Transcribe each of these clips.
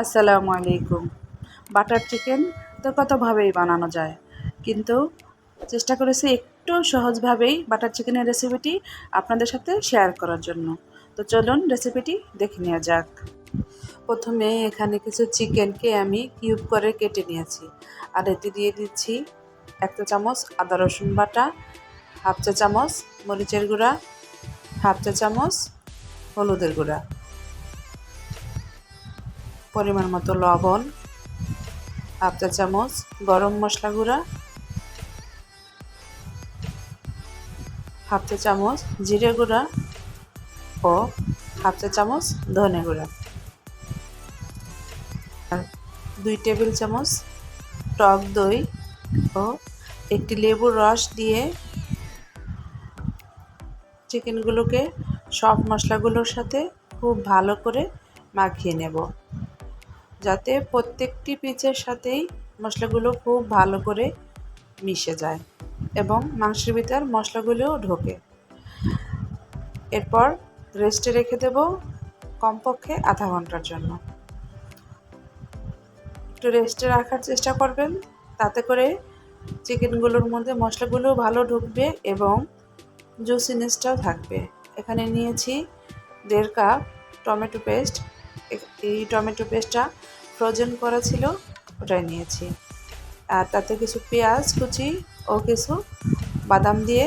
আসসালামু আলাইকুম। Butter chicken তো কতভাবেই বানানো যায়। কিন্তু চেষ্টা করেছি একটু সহজভাবেই বাটার চিকেনের রেসিপিটি আপনাদের সাথে শেয়ার করার জন্য। তো চলুন রেসিপিটি দেখে নেওয়া যাক। প্রথমে এখানে কিছু চিকেনকে আমি কিউব করে কেটে নিয়েছি। আর এতে দিয়ে দিচ্ছি এক চা চামচ আদা রসুন বাটা, হাফ চা চামচ মরিচের গুঁড়া, হাফ চা চামচ হলুদের গুঁড়া। পরিমাণ মতো লবণ, হাফ চা চামচ, গরম মশলা গুঁড়া, হাফ চা চামচ জিরে গুঁড়া ও হাফ চা চামচ ধনে গুঁড়া। আর দুই টেবিল চামচ টক দই ও একটি লেবুর রস দিয়ে চিকেনগুলোকে সব মশলাগুলোর সাথে খুব ভালো করে মাখিয়ে নেব। যাতে প্রত্যেকটি পিচের সাথেই মশলাগুলো খুব ভালো করে মিশে যায় এবং মাংসের ভিতর মশলাগুলোও ঢোকে। এরপর রেস্টে রেখে দেব কমপক্ষে আধা ঘণ্টার জন্য। একটু রেস্টে রাখার চেষ্টা করবেন, তাতে করে চিকেনগুলোর মধ্যে মশলাগুলো ভালো ঢুকবে এবং জুসিনেসটাও থাকবে। এখানে নিয়েছি দেড় কাপ টমেটো পেস্ট এই টমেটো পেস্টটা ফ্রোজেন করা ছিল, ওটাই নিয়েছি। আর তাতে কিছু পেঁয়াজ, কুচি ও কিছু বাদাম দিয়ে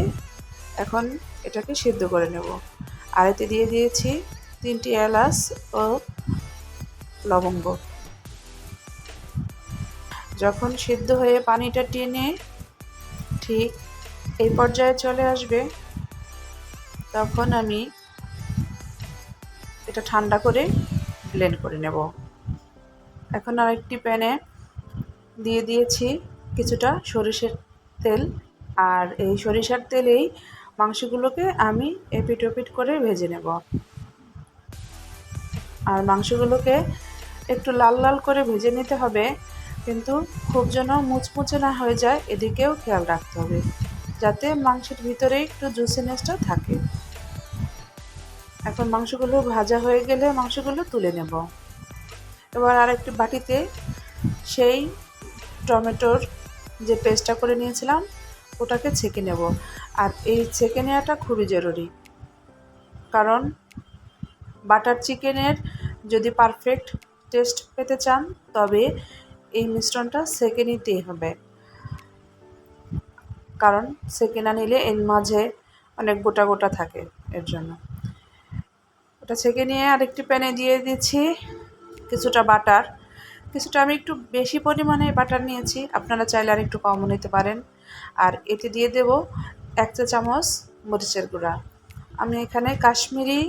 এখন এটাকে সিদ্ধ করে নেব। আর এতে দিয়ে দিয়েছি তিনটি এলাচ ও লবঙ্গ। যখন সিদ্ধ হয়ে পানিটা টেনে ঠিক এই পর্যায়ে চলে আসবে, তখন আমি এটা ঠান্ডা করে ব্লেন্ড করে নেব। এখন আরেকটি প্যানে দিয়ে দিয়েছি কিছুটা সরিষার তেল। আর এই সরিষার তেলেই মাংসগুলোকে আমি এপিট ওপিট করে ভেজে নেব। আর মাংসগুলোকে একটু লাল লাল করে ভেজে নিতে হবে, কিন্তু খুব যেন মুচমুচে না হয়ে যায়, এদিকেও খেয়াল রাখতে হবে, যাতে মাংসের ভিতরে একটু জুসিনেসটা থাকে। এখন মাংসগুলো ভাজা হয়ে গেলে মাংসগুলো তুলে নেব। এবার আরেকটি বাটিতে সেই টমেটোর যে পেস্টটা করে নিয়েছিলাম, ওটাকে ছেঁকে নেব। আর এই ছেঁকে নেওয়াটা খুবই জরুরি। কারণ বাটার চিকেনের যদি পারফেক্ট টেস্ট পেতে চান, তবে এই মিশ্রণটা সেকে নিতেই হবে। কারণ সেকে না নিলে এর মাঝে অনেক গোটা গোটা থাকে এর জন্য। ওটা ছেঁকে নিয়ে আরেকটি প্যানে দিয়ে দিচ্ছি কিছুটা বাটার। কিছুটা আমি একটু বেশি পরিমাণে বাটার নিয়েছি, আপনারা চাইলে আর একটু কমও নিতে পারেন। আর এতে দিয়ে দেব এক চা চামচ মরিচের গুঁড়া। আমি এখানে কাশ্মীরি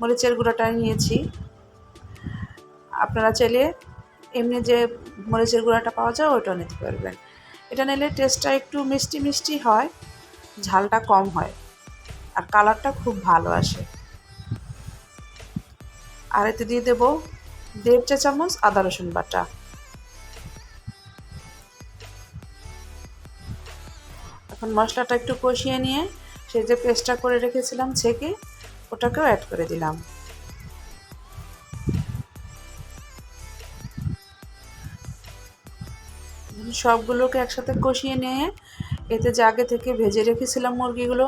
মরিচের গুঁড়াটা নিয়েছি। আপনারা চাইলে এমনি যে মরিচের গুঁড়াটা পাওয়া যায় ওইটাও নিতে পারবেন। এটা নিলে টেস্টটা একটু মিষ্টি মিষ্টি হয়, ঝালটা কম হয়, আর কালারটা খুব ভালো আসে। আর এতে দিয়ে দেবো দেড় চা চামচ আদা রসুন বাটা। এখন মশলাটা একটু কষিয়ে নিয়ে সেই যে পেস্টটা করে রেখেছিলাম ছেঁকে, ওটাকেও অ্যাড করে দিলাম। সবগুলোকে একসাথে কষিয়ে নিয়ে এতে যে আগে থেকে ভেজে রেখেছিলাম মুরগিগুলো,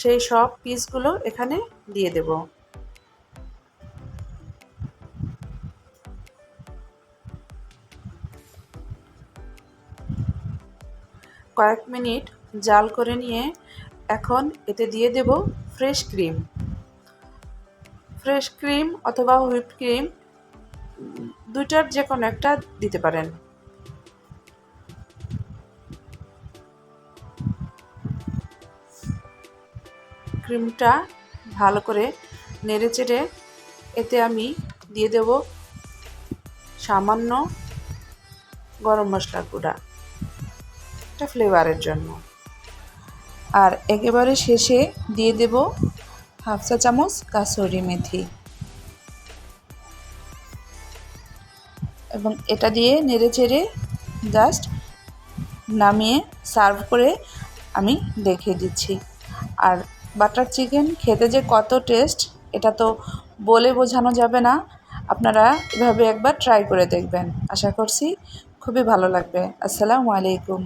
সেই সব পিসগুলো এখানে দিয়ে দেব। কয়েক মিনিট জাল করে নিয়ে এখন এতে দিয়ে দেব ফ্রেশ ক্রিম। ফ্রেশ ক্রিম অথবা হুইপ ক্রিম দুইটার যে কোনো একটা দিতে পারেন। ক্রিমটা ভালো করে নেড়ে চেড়ে এতে আমি দিয়ে দেব সামান্য গরম মশলার গুঁড়া। একটা ফ্লেভারের জন্য। আর একেবারে শেষে দিয়ে দেব হাফ চা চামচ কাসুরি মেথি। এবং এটা দিয়ে নেড়ে চেড়ে জাস্ট নামিয়ে সার্ভ করে আমি দেখিয়ে দিচ্ছি। আর বাটার চিকেন খেতে যে কত টেস্ট এটা তো বলে বোঝানো যাবে না। আপনারা এভাবে একবার ট্রাই করে দেখবেন। আশা করছি খুবই ভালো লাগবে। আসসালামু আলাইকুম।